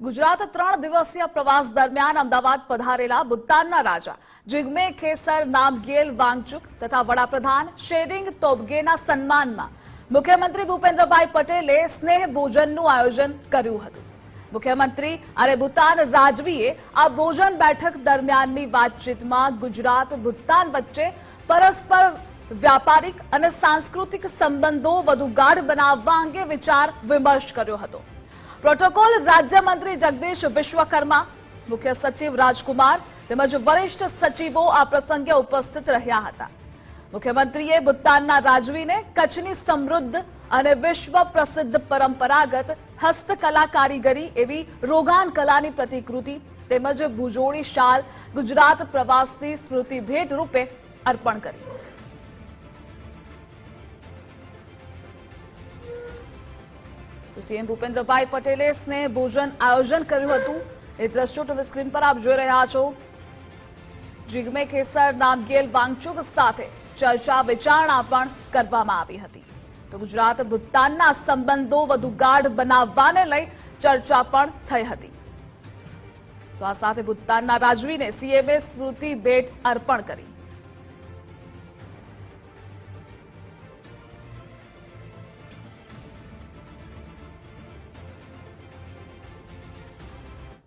ગુજરાત ત્રણ દિવસીય પ્રવાસ દરમિયાન અમદાવાદ પધારેલા ભૂતાનના રાજા જિગ્મે ખેસર નામગેલ વાંગચુક તથા વડાપ્રધાન શેરિંગ તોબગેના સન્માનમાં મુખ્યમંત્રી ભૂપેન્દ્રભાઈ પટેલે સ્નેહ ભોજનનું આયોજન કર્યું હતું. મુખ્યમંત્રી અને ભૂતાન રાજવીએ આ ભોજન બેઠક દરમિયાનની વાતચીતમાં ગુજરાત ભૂતાન વચ્ચે પરસ્પર વ્યાપારિક અને સાંસ્કૃતિક સંબંધો વધુ ગાઢ બનાવવા અંગે વિચાર વિમર્શ કર્યો હતો. પ્રોટોકોલ રાજ્યમંત્રી જગદીશ વિશ્વકર્મા, મુખ્ય સચિવ રાજકુમાર તેમજ વરિષ્ઠ સચિવો આ પ્રસંગે ઉપસ્થિત રહ્યા હતા. મુખ્યમંત્રીએ ભૂતાનના રાજવીને કચ્છની સમૃદ્ધ અને વિશ્વ પ્રસિદ્ધ પરંપરાગત હસ્તકલા કારીગરી એવી રોગાન કલાની પ્રતિકૃતિ તેમજ ભુજોડી શાલ ગુજરાત પ્રવાસી સ્મૃતિ ભેટ રૂપે અર્પણ કરી. તો સીએમ ભૂપેન્દ્રભાઈ પટેલે સ્નેહ ભોજન આયોજન કર્યું હતું. એ દ્રશ્યો તમે સ્ક્રીન પર આપ જોઈ રહ્યા છો. જિગ્મે ખેસર નામગેલ, વાંગચુક સાથે ચર્ચા વિચારણા પણ કરવામાં આવી હતી. તો ગુજરાત ભૂતાનના સંબંધો વધુ ગાઢ બનાવવાને લઈ ચર્ચા પણ થઈ હતી. તો આ સાથે ભૂતાનના રાજવીને સીએમએ સ્મૃતિ ભેટ અર્પણ કરી.